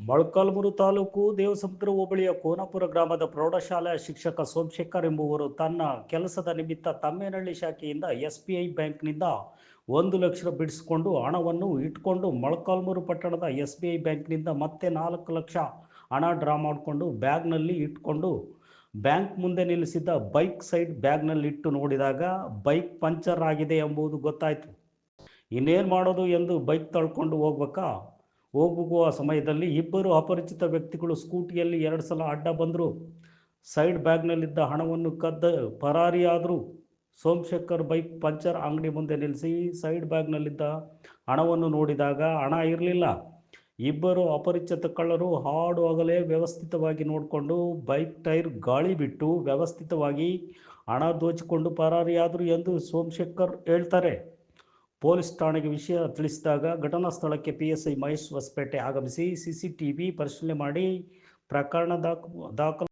ಮೊಳಕಾಲ್ಮೂರು ತಾಲೂಕು ದೇವಸಮುದ್ರ ಹೋಬಳಿಯ ಕೋನಾಪುರ ಗ್ರಾಮದ ಪ್ರೌಢಶಾಲೆಯ ಶಿಕ್ಷಕ ಸೋಮಶೇಖರ್ ಎಂಬುವರು ತನ್ನ ಕೆಲಸದ ನಿಮಿತ್ತ ತಮ್ಮೇನಹಳ್ಳಿ ಶಾಖೆಯಿಂದ ಎಸ್ ಬಿ ಐ ಬ್ಯಾಂಕ್ನಿಂದ ಒಂದು ಲಕ್ಷ ಬಿಡಿಸಿಕೊಂಡು ಹಣವನ್ನು ಇಟ್ಕೊಂಡು ಮೊಳಕಾಲ್ಮೂರು ಪಟ್ಟಣದ ಎಸ್ ಬಿ ಐ ಬ್ಯಾಂಕ್ನಿಂದ ಮತ್ತೆ ನಾಲ್ಕು ಲಕ್ಷ ಹಣ ಡ್ರಾ ಮಾಡಿಕೊಂಡು ಬ್ಯಾಗ್ನಲ್ಲಿ ಇಟ್ಕೊಂಡು ಬ್ಯಾಂಕ್ ಮುಂದೆ ನಿಲ್ಲಿಸಿದ್ದ ಬೈಕ್ ಸೈಡ್ ಬ್ಯಾಗ್ನಲ್ಲಿ ಇಟ್ಟು ನೋಡಿದಾಗ ಬೈಕ್ ಪಂಚರ್ ಆಗಿದೆ ಎಂಬುದು ಗೊತ್ತಾಯಿತು. ಇನ್ನೇನು ಮಾಡೋದು ಎಂದು ಬೈಕ್ ತಳ್ಕೊಂಡು ಹೋಗ್ಬೇಕಾ? ಹೋಗುವ ಸಮಯದಲ್ಲಿ ಇಬ್ಬರು ಅಪರಿಚಿತ ವ್ಯಕ್ತಿಗಳು ಸ್ಕೂಟಿಯಲ್ಲಿ ಎರಡು ಸಲ ಅಡ್ಡ ಬಂದರು. ಸೈಡ್ ಬ್ಯಾಗ್ನಲ್ಲಿದ್ದ ಹಣವನ್ನು ಕದ್ದ ಪರಾರಿಯಾದರು. ಸೋಮಶೇಖರ್ ಬೈಕ್ ಪಂಚರ್ ಅಂಗಡಿ ಮುಂದೆ ನಿಲ್ಲಿಸಿ ಸೈಡ್ ಬ್ಯಾಗ್ನಲ್ಲಿದ್ದ ಹಣವನ್ನು ನೋಡಿದಾಗ ಹಣ ಇರಲಿಲ್ಲ. ಇಬ್ಬರು ಅಪರಿಚಿತ ಕಳ್ಳರು ಹಾಡುವಾಗಲೇ ವ್ಯವಸ್ಥಿತವಾಗಿ ನೋಡಿಕೊಂಡು ಬೈಕ್ ಟೈರ್ ಗಾಳಿ ಬಿಟ್ಟು ವ್ಯವಸ್ಥಿತವಾಗಿ ಹಣ ದೋಚಿಕೊಂಡು ಪರಾರಿಯಾದರು ಎಂದು ಸೋಮಶೇಖರ್ ಹೇಳ್ತಾರೆ. ಪೊಲೀಸ್ ಠಾಣೆಗೆ ವಿಷಯ ತಿಳಿಸಿದಾಗ ಘಟನಾ ಸ್ಥಳಕ್ಕೆ ಪಿಎಸ್ಐ ಮಹೇಶ್ ಹೊಸಪೇಟೆ ಆಗಮಿಸಿ ಸಿಸಿಟಿವಿ ಪರಿಶೀಲನೆ ಮಾಡಿ ಪ್ರಕರಣ ದಾಖ, ದಾಖಲು